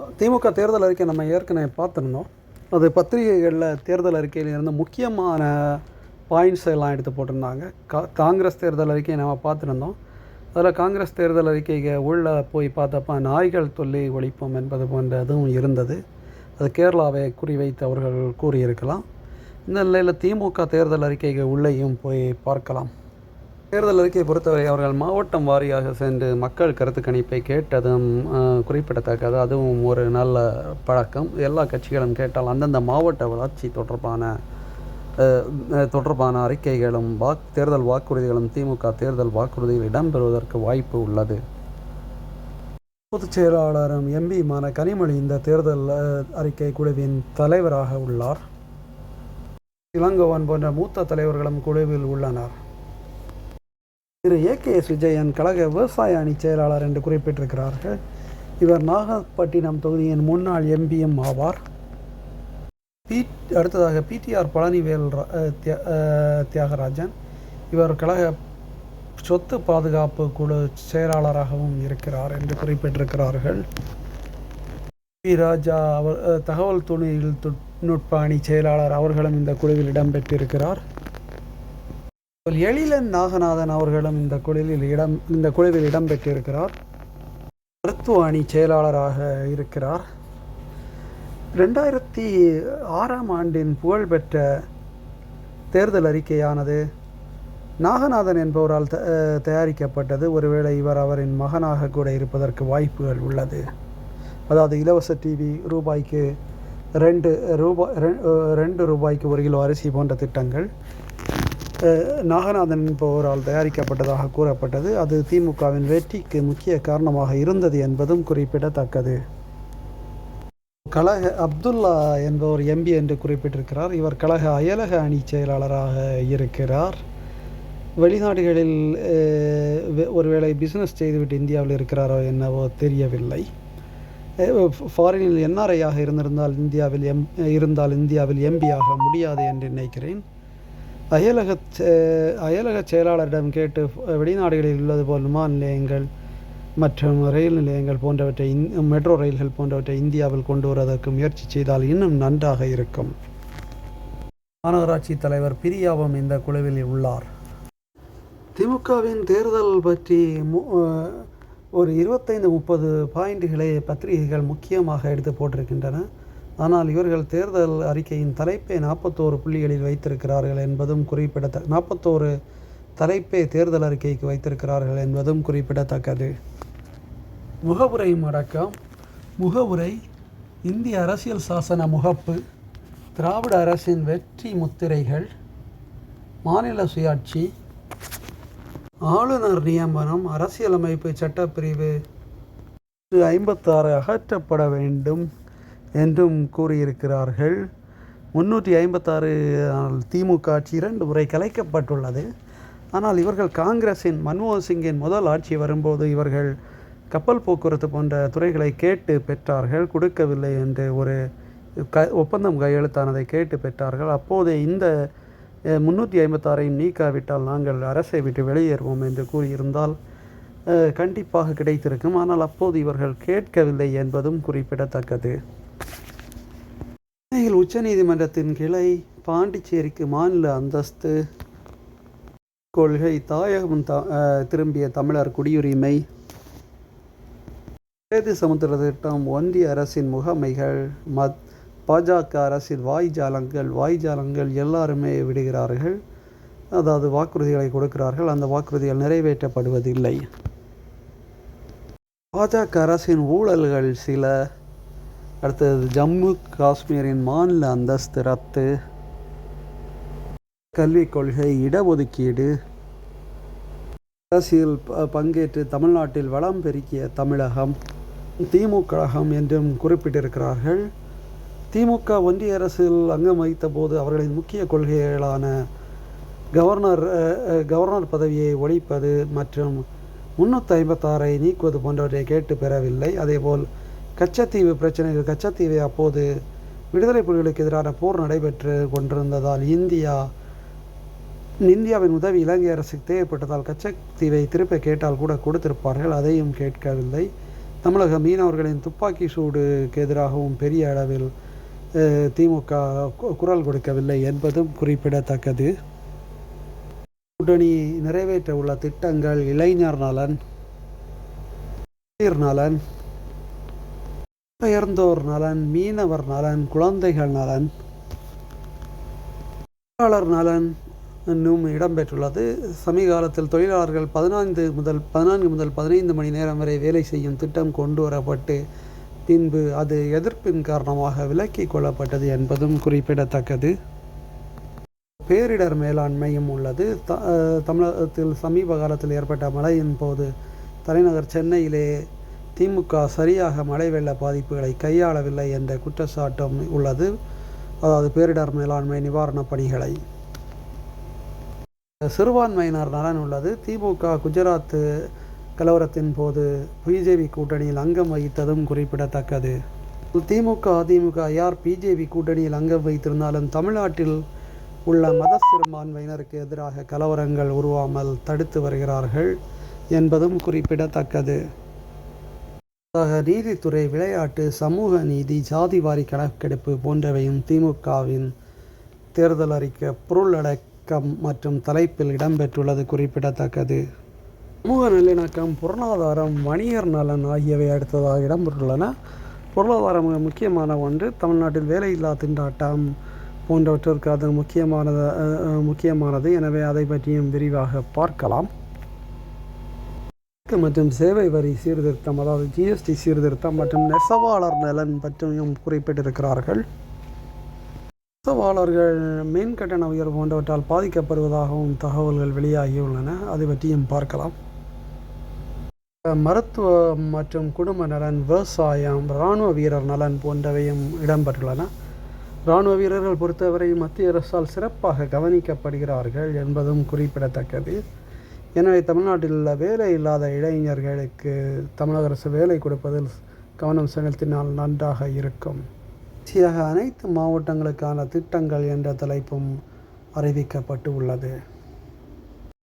திமுக தேர்தல் அறிக்கை நம்ம ஏற்கனவே பார்த்துருந்தோம். அது பத்திரிகைகளில் தேர்தல் அறிக்கையில் இருந்த முக்கியமான பாயிண்ட்ஸ் எல்லாம் எடுத்து போட்டிருந்தாங்க. கா காங்கிரஸ் தேர்தல் அறிக்கையை நம்ம பார்த்துருந்தோம். அதில் காங்கிரஸ் தேர்தல் அறிக்கைக்கு உள்ளே போய் பார்த்தப்ப நாய்கள் தொல்லை ஒழிப்போம் என்பது போன்ற இதுவும் இருந்தது. அது கேரளாவை குறிவைத்து அவர்கள் கூறியிருக்கலாம். இந்த நிலையில் திமுக தேர்தல் அறிக்கைக்கு உள்ளேயும் போய் பார்க்கலாம். தேர்தல் அறிக்கையை பொறுத்தவரை அவர்கள் மாவட்டம் வாரியாக சென்று மக்கள் கருத்து கணிப்பை கேட்டதும் குறிப்பிடத்தக்கது. அதுவும் ஒரு நல்ல பழக்கம். எல்லா கட்சிகளும் கேட்டால் அந்தந்த மாவட்ட வளர்ச்சி தொடர்பான தொடர்பான அறிக்கைகளும் வாக் தேர்தல் வாக்குறுதிகளும் திமுக தேர்தல் வாக்குறுதியில் இடம்பெறுவதற்கு வாய்ப்பு உள்ளது. பொதுச் செயலாளரும் எம்பியுமான கனிமொழி இந்த தேர்தல் அறிக்கை குழுவின் தலைவராக உள்ளார். இளங்கோவன் போன்ற மூத்த தலைவர்களும் குழுவில் உள்ளனர். Thiru A K S Vijayan கழக விவசாய அணி செயலாளர் என்று குறிப்பிட்டிருக்கிறார்கள். இவர் நாகப்பட்டினம் தொகுதியின் முன்னாள் எம்பிஎம் ஆவார். பி அடுத்ததாக பிடிஆர் பழனிவேல் தியாகராஜன். இவர் கழக சொத்து பாதுகாப்பு குழு செயலாளராகவும் இருக்கிறார் என்று குறிப்பிட்டிருக்கிறார்கள். பி ராஜா அவர் தகவல் தொழில் தொழில்நுட்ப அணி செயலாளர் அவர்களும் இந்த குழுவில் இடம்பெற்றிருக்கிறார் எழிலன் நாகநாதன் அவர்களும் இந்த குழுவில் இடம் இந்த குழுவில் இடம்பெற்றிருக்கிறார். மருத்துவ அணி செயலாளராக இருக்கிறார். ரெண்டாயிரத்தி ஆறாம் ஆண்டின் புகழ்பெற்ற தேர்தல் அறிக்கையானது நாகநாதன் என்பவரால் த- தயாரிக்கப்பட்டது. ஒருவேளை இவர் அவரின் மகனாக கூட இருப்பதற்கு வாய்ப்புகள் உள்ளது. அதாவது இலவச டிவி ரூபாய்க்கு ரெண்டு ரூபாய் ரெண்டு ரூபாய்க்கு ஒரு கிலோ அரிசி போன்ற திட்டங்கள் நாகநாதன் என்பவரால் தயாரிக்கப்பட்டதாக கூறப்பட்டது. அது திமுகவின் வெற்றிக்கு முக்கிய காரணமாக இருந்தது என்பதும் குறிப்பிடத்தக்கது. கழக அப்துல்லா என்பவர் எம்பி என்று குறிப்பிட்டிருக்கிறார். இவர் கழக அயலக அணி செயலாளராக இருக்கிறார். வெளிநாடுகளில் ஒருவேளை பிஸ்னஸ் செய்துவிட்டு இந்தியாவில் இருக்கிறாரோ என்னவோ தெரியவில்லை. ஃபாரினில் என்ஆர்ஐயாக இருந்திருந்தால் இந்தியாவில் எம் இருந்தால் இந்தியாவில் எம்பியாக முடியாது என்று நினைக்கிறேன். அயலக செ- அயலக செயலாளரிடம் கேட்டு வெளிநாடுகளில் உள்ளது போல் விமான நிலையங்கள் மற்றும் ரயில் நிலையங்கள் போன்றவற்றை இந்- மெட்ரோ ரயில்கள் போன்றவற்றை இந்தியாவில் கொண்டு வருவதற்கு முயற்சி செய்தால் இன்னும் நன்றாக இருக்கும். மாநகராட்சி தலைவர் பிரியாவும் இந்த குழுவில் உள்ளார். திமுகவின் தேர்தல் பற்றி மு- ஒரு இருபத்தைந்து முப்பது பாயிண்ட்டுகளை பத்திரிகைகள் முக்கியமாக எடுத்து போட்டிருக்கின்றன. ஆனால் இவர்கள் தேர்தல் அறிக்கையின் தலைப்பை நாற்பத்தோரு புள்ளிகளில் வைத்திருக்கிறார்கள் என்பதும் குறிப்பிடத்த நாற்பத்தோரு தலைப்பை தேர்தல் அறிக்கைக்கு வைத்திருக்கிறார்கள் என்பதும் குறிப்பிடத்தக்கது. முகவுரை அடக்கம் முகவுரை இந்திய அரசியல் சாசன முகப்பு திராவிட அரசின் வெற்றி முத்திரைகள் மாநில சுயாட்சி ஆளுநர் நியமனம் அரசியலமைப்பு சட்டப்பிரிவு ஐம்பத்தாறு அகற்றப்பட வேண்டும். என்றும் கூறியிருக்கிறார்கள். முன்னூற்றி ஐம்பத்தாறு திமுக ஆட்சி இரண்டு முறை கலைக்கப்பட்டுள்ளது. ஆனால் இவர்கள் காங்கிரஸின் மன்மோகன் சிங்கின் முதல் ஆட்சி வரும்போது இவர்கள் கப்பல் போக்குவரத்து போன்ற துறைகளை கேட்டு பெற்றார்கள். கொடுக்கவில்லை என்று ஒரு க ஒப்பந்தம் கையெழுத்தானதை கேட்டு பெற்றார்கள். அப்போது இந்த முன்னூற்றி ஐம்பத்தாறையும் நீக்காவிட்டால் நாங்கள் அரசை விட்டு வெளியேறுவோம் என்று கூறியிருந்தால் கண்டிப்பாக கிடைத்திருக்கும். ஆனால் அப்போது இவர்கள் கேட்கவில்லை என்பதும் குறிப்பிடத்தக்கது. சென்னையில் உச்சநீதிமன்றத்தின் கிளை பாண்டிச்சேரிக்கு மாநில அந்தஸ்து கொள்கை தாயகம் த திரும்பிய தமிழர் குடியுரிமை சேது சமுத்திர திட்டம் ஒன்றிய அரசின் முகமைகள் மத் பாஜக அரசின் வாய்ஜாலங்கள் வாய்ஜாலங்கள் எல்லாருமே விடுகிறார்கள். அதாவது வாக்குறுதிகளை கொடுக்கிறார்கள். அந்த வாக்குறுதிகள் நிறைவேற்றப்படுவதில்லை. பாஜக அரசின் ஊழல்கள் சில அடுத்தது ஜம்மு காஷ்மீரின் மாநில அந்தஸ்து ரத்து. கல்விக் கொள்கை இடஒதுக்கீடு. அரசியல் ப- பங்கேற்று தமிழ்நாட்டில் வளம் பெருக்கிய தமிழகம். திமுக கழகம் என்றும் குறிப்பிட்டிருக்கிறார்கள். திமுக ஒன்றிய அரசில் அங்கம் வகித்த போது அவர்களின் முக்கிய கொள்கைகளான கவர்னர் அஹ், கவர்னர் பதவியை ஒழிப்பது மற்றும் முன்னூற்றி ஐம்பத்தாறை நீக்குவது போன்றவற்றை கேட்டு பெறவில்லை. அதேபோல் கச்சத்தீவு பிரச்சனைகள் கச்சத்தீவை அப்போது விடுதலை புலிகளுக்கு எதிரான போர் நடைபெற்று கொண்டிருந்ததால் இந்தியா இந்தியாவின் உதவி இலங்கை அரசுக்கு தேவைப்பட்டதால் கச்சத்தீவை திருப்ப கேட்டால் கூட கொடுத்திருப்பார்கள். அதையும் கேட்கவில்லை. தமிழக மீனவர்களின் துப்பாக்கி சூடுக்கு எதிராகவும் பெரிய அளவில் திமுக கு- குரல் கொடுக்கவில்லை என்பதும் குறிப்பிடத்தக்கது. கூட்டணி நிறைவேற்ற உள்ள திட்டங்கள் இளைஞர் நலன் நலன். பெயர்ந்தோர் நலன் மீனவர் நலன் குழந்தைகள் நலன் தொழிலாளர் நலன் இன்னும் இடம்பெற்றுள்ளது. சமீகாலத்தில் தொழிலாளர்கள் பதினான்கு முதல் பதினான்கு முதல் பதினைந்து மணி நேரம் வரை வேலை செய்யும் திட்டம் கொண்டு வரப்பட்டு பின்பு அது எதிர்ப்பின் காரணமாக விலக்கிக் கொள்ளப்பட்டது என்பதும் குறிப்பிடத்தக்கது. பேரிடர் மேலாண்மையும் உள்ளது. த தமிழகத்தில் சமீப காலத்தில் ஏற்பட்ட மழையின் போது தலைநகர் சென்னையிலே திமுக சரியாக மழை வெள்ள பாதிப்புகளை கையாளவில்லை என்ற குற்றச்சாட்டும் உள்ளது. அதாவது பேரிடர் மேலாண்மை நிவாரணப் பணிகளை. சிறுபான்மையினர் நலன் உள்ளது. திமுக குஜராத் கலவரத்தின் போது பிஜேபி கூட்டணியில் அங்கம் வகித்ததும் குறிப்பிடத்தக்கது. திமுக அதிமுக யார் பிஜேபி கூட்டணியில் அங்கம் வைத்திருந்தாலும் தமிழ்நாட்டில் உள்ள மத சிறுபான்மையினருக்கு எதிராக கலவரங்கள் உருவாமல் தடுத்து வருகிறார்கள் என்பதும் குறிப்பிடத்தக்கது. ஆக நீதித்துறை விளையாட்டு சமூக நீதி ஜாதிவாரி கணக்கெடுப்பு போன்றவையும் திமுகவின் தேர்தல் அறிக்கை பொருளடக்கம் மற்றும் தலைப்பில் இடம்பெற்றுள்ளது குறிப்பிடத்தக்கது. சமூக நல்லிணக்கம் பொருளாதாரம் வணிகர் நலன் ஆகியவை அடுத்ததாக இடம்பெற்றுள்ளன. பொருளாதாரம் மிக முக்கியமான ஒன்று. தமிழ்நாட்டில் வேலையில்லா திண்டாட்டம் போன்றவற்றிற்கு அது முக்கியமானது முக்கியமானது. எனவே அதை பற்றியும் விரிவாக பார்க்கலாம். மற்றும் சேவை வரி சீர்திருத்தம் அதாவது ஜிஎஸ்டி சீர்திருத்தம் மற்றும் நெசவாளர் நலன் பற்றியும் குறிப்பிட்டிருக்கிறார்கள். நெசவாளர்கள் மின் கட்டண உயர்வு போன்றவற்றால் பாதிக்கப்படுவதாகவும் தகவல்கள் வெளியாகியுள்ளன. அதை பற்றியும் பார்க்கலாம். மருத்துவம் மற்றும் குடும்ப நலன் விவசாயம் இராணுவ வீரர் நலன் போன்றவையும் இடம்பெற்றுள்ளன. இராணுவ வீரர்கள் பொறுத்தவரை மத்திய அரசால் சிறப்பாக கவனிக்கப்படுகிறார்கள் என்பதும் குறிப்பிடத்தக்கது. எனவே தமிழ்நாட்டில் உள்ள வேலை இல்லாத இளைஞர்களுக்கு தமிழக அரசு வேலை கொடுப்பதில் கவனம் செலுத்தினால் நன்றாக இருக்கும். கடைசியாக அனைத்து மாவட்டங்களுக்கான திட்டங்கள் என்ற தலைப்பும் அறிவிக்கப்பட்டு உள்ளது.